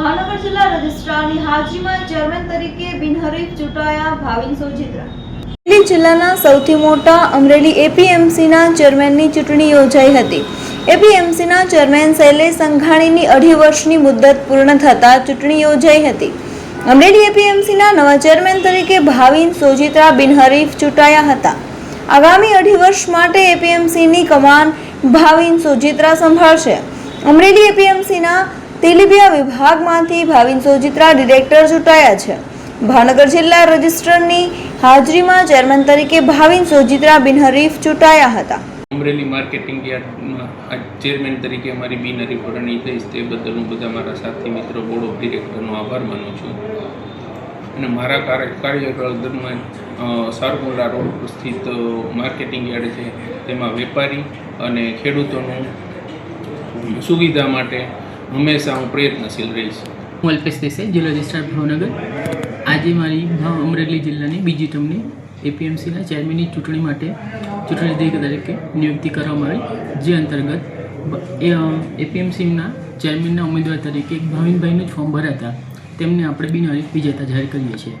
ભાવનગર જિલ્લા રજિસ્ટ્રારની હાજરીમાં ચેરમેન તરીકે બિનહરીફ ચૂંટાયા ભાવિન સોજિત્રા. અમરેલી જિલ્લાના સૌથી મોટા અમરેલી એપીએમસીના ચેરમેનની ચૂંટણી યોજાઈ હતી. એપીએમસીના ચેરમેન શૈલેષ સંઘાણીની અઢી વર્ષની મુદત પૂર્ણ થતાં ચૂંટણી યોજાઈ હતી. અમરેલી એપીએમસીના નવા ચેરમેન તરીકે ભાવિન સોજિત્રા બિનહરીફ ચૂંટાયા હતા. આગામી અઢી વર્ષ માટે એપીએમસીની કમાન ભાવિન સોજિત્રા સંભાળશે. અમરેલી એપીએમસીના તેલીબિયા વિભાગમાંથી ભાવિન સોજિત્રા ડિરેક્ટર ચૂંટાયા છે. ભાવનગર જિલ્લા રજિસ્ટ્રારની હાજરીમાં ચેરમેન તરીકે ભાવિન સોજિત્રા બિનહરીફ ચૂંટાયા હતા. અમરેલી માર્કેટિંગ યાર્ડમાં ચેરમેન તરીકે અમારી બિનહરી વરણી થઈ તે બદલ હું બધા મારા સાથી મિત્રો બોર્ડ ઓફ ડિરેક્ટરનો આભાર માનું છું. અને મારા કાર્ય, કાર્યકાળ દરમિયાન સારગોલા રોડ સ્થિત માર્કેટિંગ યાર્ડ છે, તેમાં વેપારી અને ખેડૂતોનું સુવિધા માટે હંમેશા હું પ્રયત્નશીલ રહીશ. હું અલ્પેશ દેસાઈ, જિલ્લા રજિસ્ટ્રાર ભાવનગર. આજે મારી ભાવ અમરેલી જિલ્લાની બીજી ટર્મની એપીએમસીના ચેરમેનની ચૂંટણી માટે ચૂંટણી અધિકારી તરીકે નિયુક્તિ કરવામાં આવી. જે અંતર્ગત એપીએમસીના ચેરમેનના ઉમેદવાર તરીકે ભાવિનભાઈનું જ ફોર્મ ભર્યા હતા તેમને આપણે બિનહરીફ વિજેતા જાહેર કરીએ છીએ.